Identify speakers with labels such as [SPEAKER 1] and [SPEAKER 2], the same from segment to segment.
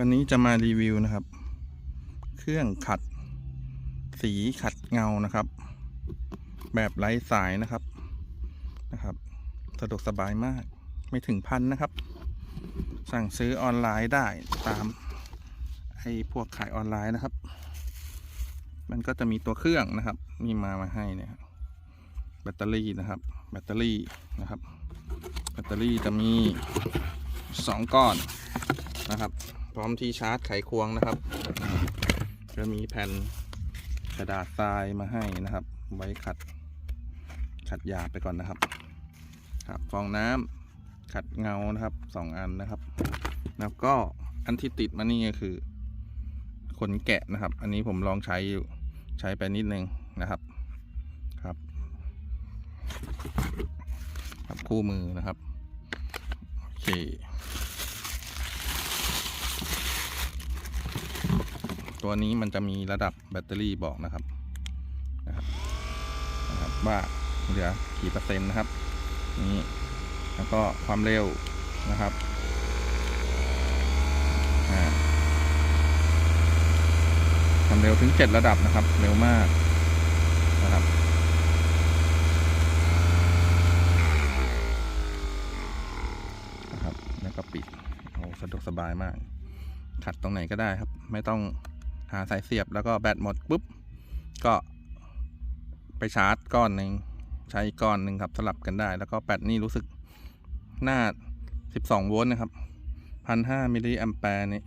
[SPEAKER 1] วันนี้จะมารีวิวนะครับ เครื่องขัด สีขัดเงานะครับ แบบไร้สายนะครับนะครับ สะดวกสบายมากไม่ถึงพันนะครับ สั่งซื้อออนไลน์ได้ตามไอ้พวกขายออนไลน์นะครับ มันก็จะมีตัวเครื่องนะครับมีมามาให้เนี่ยแบตเตอรี่นะครับ แบตเตอรี่นะครับ แบตเตอรี่จะมีสองก้อนนะครับ ร้อมที่ชาร์จไขควงนะครับ จะมีแผ่นกระดาษทรายมาให้นะครับ ไว้ขัดขัดหยาบไปก่อนนะครับ ครับฟองน้ำขัดเงานะครับสองอันนะครับ แล้วก็อันที่ติดมานี่ก็คือขนแกะนะครับ อันนี้ผมลองใช้อยู่ใช้ไปนิดนึงนะครับครับครับคู่มือนะครับ โอเค ตัวนี้มันจะมีระดับแบตเตอรี่บอกนะครับนะครับนะครับว่าเหลือกี่เปอร์เซ็นต์นะครับนี่แล้วก็ความเร็วนะครับอ่าความเร็วถึงเจ็ดระดับนะครับ เร็วมากนะครับนะครับแล้วก็ปิดโอ้สะดวกสบายมากขัดตรงไหนก็ได้ครับ ไม่ต้อง หาสายเสียบแล้วก็แบตหมดปุ๊บ ก็ไปชาร์จก้อนหนึ่งใช้ก้อนหนึ่งครับสลับกันได้ แล้วก็แบตนี่รู้สึกหน้า 12 โวลต์นะครับ 1,500 มิลลิแอมแปร์นี่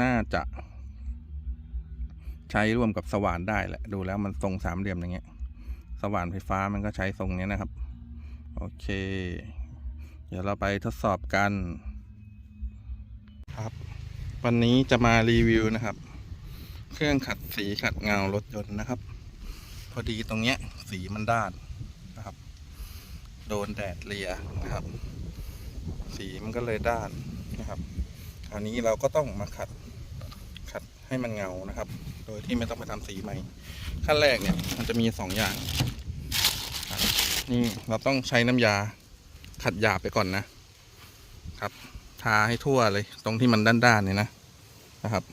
[SPEAKER 1] น่าจะใช้ร่วมกับสว่านได้แหละ ดูแล้วมันทรงสามเหลี่ยมอย่างเงี้ย สว่านไฟฟ้ามันก็ใช้ทรงนี้นะครับ โอเค เดี๋ยวเราไปทดสอบกันครับ วันนี้จะมารีวิวนะครับ เครื่องขัดสีขัดเงารถยนต์นะครับ พอดีตรงเนี้ย สีมันด้านนะครับ โดนแดดเลียนะครับ สีมันก็เลยด้านนะครับคราวนี้เราก็ต้องมาขัดขัดให้มันเงานะครับ โดยที่ไม่ต้องไปทำสีใหม่ ขั้นแรกเนี่ย มันจะมีสองอย่างนี่เราต้องใช้น้ำยาขัดหยาบไปก่อนนะครับ ทาให้ทั่วเลย ตรงที่มันด้านๆเนี่ยนะนะครับ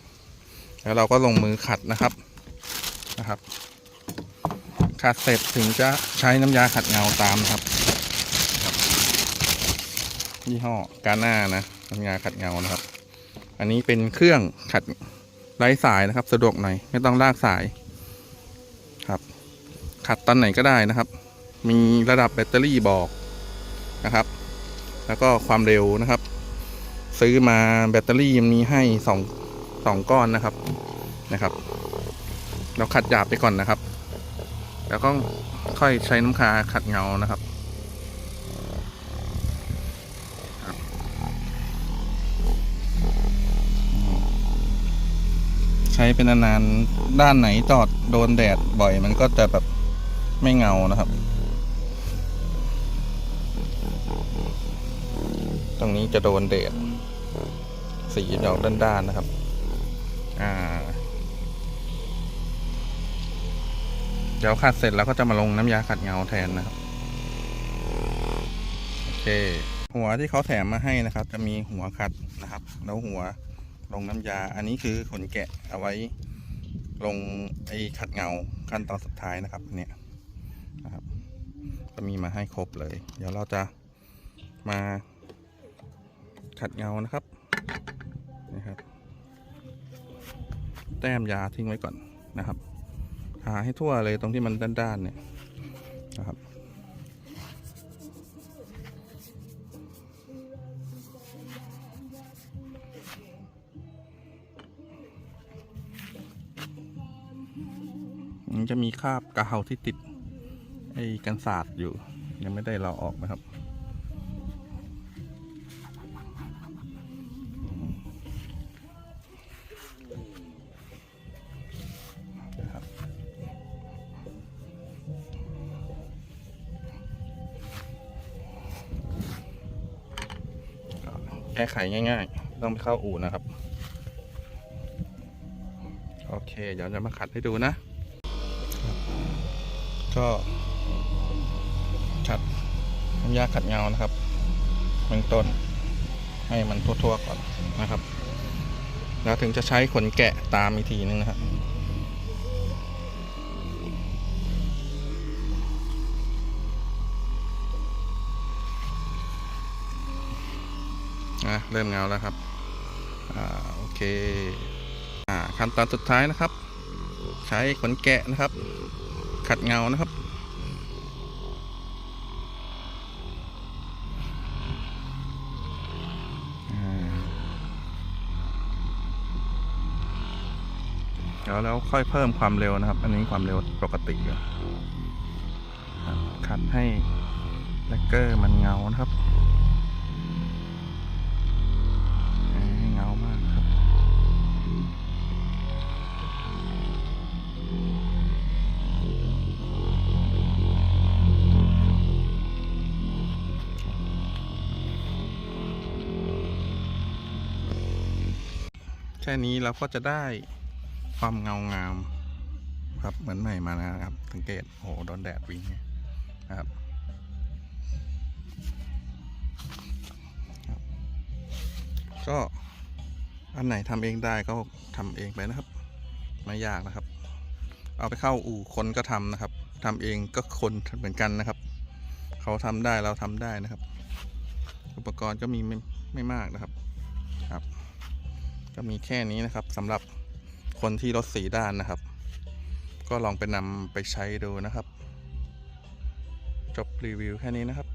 [SPEAKER 1] แล้วเราก็ลงมือขัดนะครับนะครับขัดเสร็จถึงจะใช้น้ำยาขัดเงาตามครับยี่ห้อกาน่านะน้ำยาขัดเงานะครับ อันนี้เป็นเครื่องขัดไร้สายนะครับ สะดวกหน่อยไม่ต้องลากสายครับ ขัดตอนไหนก็ได้นะครับ มีระดับแบตเตอรี่บอกนะครับ แล้วก็ความเร็วนะครับ ซื้อมาแบตเตอรี่มันมีให้สองสองก้อนนะครับนะครับ เราขัดหยาบไปก่อนนะครับ แล้วก็ค่อยใช้น้ำคาขัดเงานะครับใช้เป็นนานๆ ด้านไหนจอดโดนแดดบ่อยมันก็จะแบบไม่เงานะครับ ตรงนี้จะโดนแดด สีดอกด้านๆนะครับ อ่า เดี๋ยวขัดเสร็จแล้วก็จะมาลงน้ำยาขัดเงาแทนนะครับ โอเค หัวที่เขาแถมมาให้นะครับ จะมีหัวขัดนะครับ แล้วหัวลงน้ำยา อันนี้คือขนแกะเอาไว้ลงไอ้ขัดเงาขั้นตอนสุดท้ายนะครับ เนี่ยนะครับจะมีมาให้ครบเลย เดี๋ยวเราจะมาขัดเงานะครับ นี่ครับ แต้มยาทิ้งไว้ก่อนนะครับทาให้ทั่วเลยตรงที่มันด้านๆเนี่ยนะครับมันจะมีคราบกาวที่ติดไอ้กันศาสตร์อยู่ ยังไม่ได้เราออกนะครับ แก้ไขง่ายๆ ต้องไปเข้าอู่นะครับ โอเค เดี๋ยวจะมาขัดให้ดูนะ ก็ขัดน้ำยาขัดเงานะครับเบื้องต้น ให้มันทั่วๆก่อนนะครับ แล้วถึงจะใช้ขนแกะตามอีกทีนึงนะครับ อะเริ่มเงาแล้วครับอ่าโอเคอ่าขั้นตอนสุดท้ายนะครับ ใช้ขนแกะนะครับ ขัดเงานะครับอ่าเดี๋ยวแล้วค่อยเพิ่มความเร็วนะครับ อันนี้ความเร็วปกติอยู่ครับขัดให้แลกเกอร์มันเงานะครับ ค่นี้เราก็จะได้ความเงางามครับเหมือนใหม่มานะครับ สังเกตโอ้โหโดนแดดวิ่งนะครับก็อันไหนทำเองได้ก็ทำเองไปนะครับ ไม่ยากนะครับ เอาไปเข้าอู่คนก็ทำนะครับทำเองก็คนเหมือนกันนะครับ เขาทำได้เราทำได้นะครับ อุปกรณ์ก็มีไม่ไม่มากนะครับครับ ก็มีแค่นี้นะครับสำหรับคนที่รถสีด้านนะครับ ก็ลองไปนำไปใช้ดูนะครับ จบรีวิวแค่นี้นะครับ